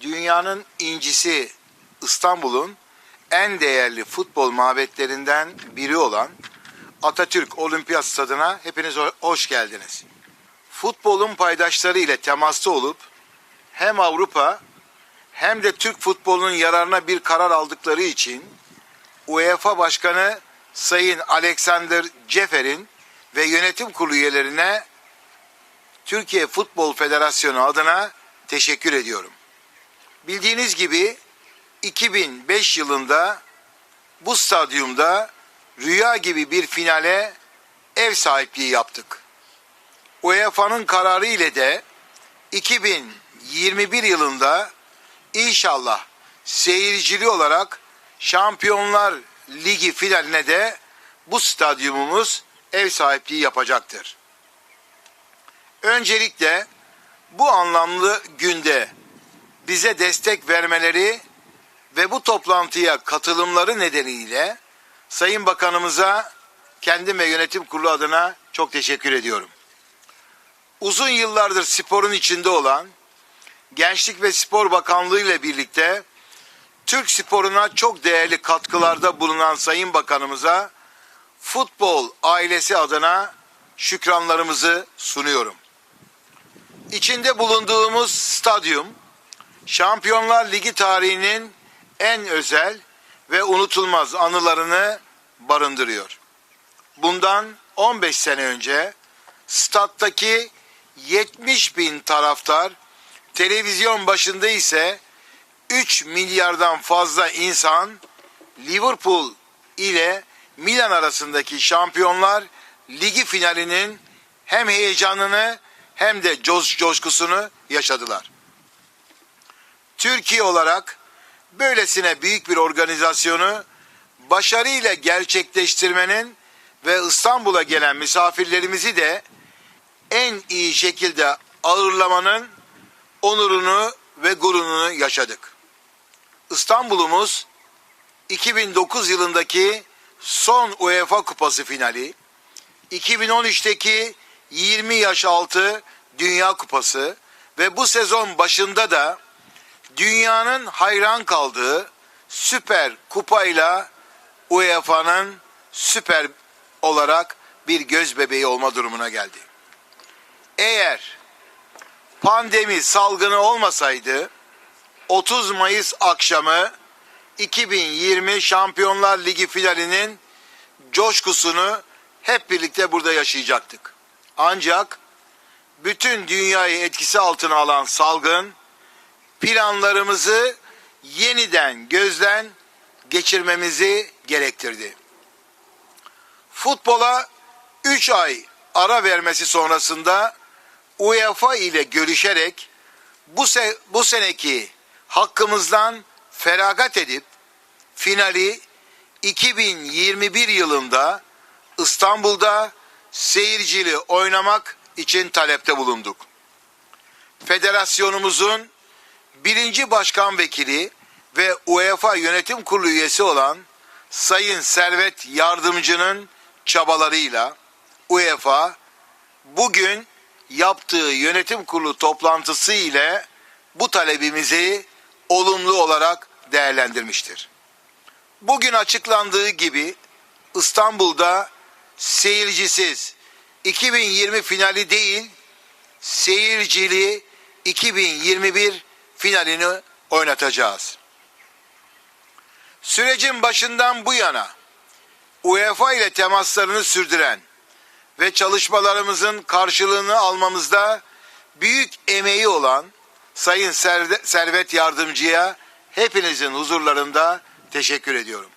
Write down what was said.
dünyanın incisi İstanbul'un en değerli futbol mabetlerinden biri olan Atatürk Olimpiyat Stadı'na hepiniz ho- hoş geldiniz. Futbolun paydaşları ile temasta olup hem Avrupa hem de Türk futbolunun yararına bir karar aldıkları için UEFA Başkanı Sayın Alexander Cefer'in ve yönetim kurulu üyelerine Türkiye Futbol Federasyonu adına teşekkür ediyorum. Bildiğiniz gibi 2005 yılında bu stadyumda rüya gibi bir finale ev sahipliği yaptık. UEFA'nın kararı ile de 2021 yılında inşallah seyircili olarak Şampiyonlar Ligi finaline de bu stadyumumuz ev sahipliği yapacaktır. Öncelikle bu anlamlı günde bize destek vermeleri ve bu toplantıya katılımları nedeniyle Sayın Bakanımıza kendim ve yönetim kurulu adına çok teşekkür ediyorum. Uzun yıllardır sporun içinde olan Gençlik ve Spor Bakanlığı ile birlikte Türk sporuna çok değerli katkılarda bulunan Sayın Bakanımıza futbol ailesi adına şükranlarımızı sunuyorum. İçinde bulunduğumuz stadyum Şampiyonlar Ligi tarihinin en özel ve unutulmaz anılarını barındırıyor. Bundan 15 sene önce stat'taki 70 bin taraftar televizyon başında ise 3 milyardan fazla insan Liverpool ile Milan arasındaki Şampiyonlar Ligi finalinin hem heyecanını hem de coş coşkusunu yaşadılar. Türkiye olarak böylesine büyük bir organizasyonu başarıyla gerçekleştirmenin ve İstanbul'a gelen misafirlerimizi de en iyi şekilde ağırlamanın onurunu ve gururunu yaşadık. İstanbul'umuz 2009 yılındaki son UEFA Kupası finali, 2013'teki 20 yaş altı Dünya Kupası ve bu sezon başında da dünyanın hayran kaldığı Süper Kupayla UEFA'nın süper olarak bir göz bebeği olma durumuna geldi. Eğer pandemi salgını olmasaydı 30 Mayıs akşamı 2020 Şampiyonlar Ligi finalinin coşkusunu hep birlikte burada yaşayacaktık. Ancak bütün dünyayı etkisi altına alan salgın planlarımızı yeniden gözden geçirmemizi gerektirdi. Futbola 3 ay ara vermesi sonrasında UEFA ile görüşerek bu, se bu seneki hakkımızdan feragat edip finali 2021 yılında İstanbul'da seyircili oynamak için talepte bulunduk. Federasyonumuzun birinci başkan vekili ve UEFA yönetim kurulu üyesi olan Sayın Servet Yardımcı'nın çabalarıyla UEFA bugün yaptığı yönetim kurulu toplantısı ile bu talebimizi olumlu olarak değerlendirmiştir. Bugün açıklandığı gibi İstanbul'da seyircisiz 2020 finali değil seyircili 2021 finalini oynatacağız. Sürecin başından bu yana UEFA ile temaslarını sürdüren ve çalışmalarımızın karşılığını almamızda büyük emeği olan Sayın Serve- Servet Yardımcı'ya hepinizin huzurlarında teşekkür ediyorum.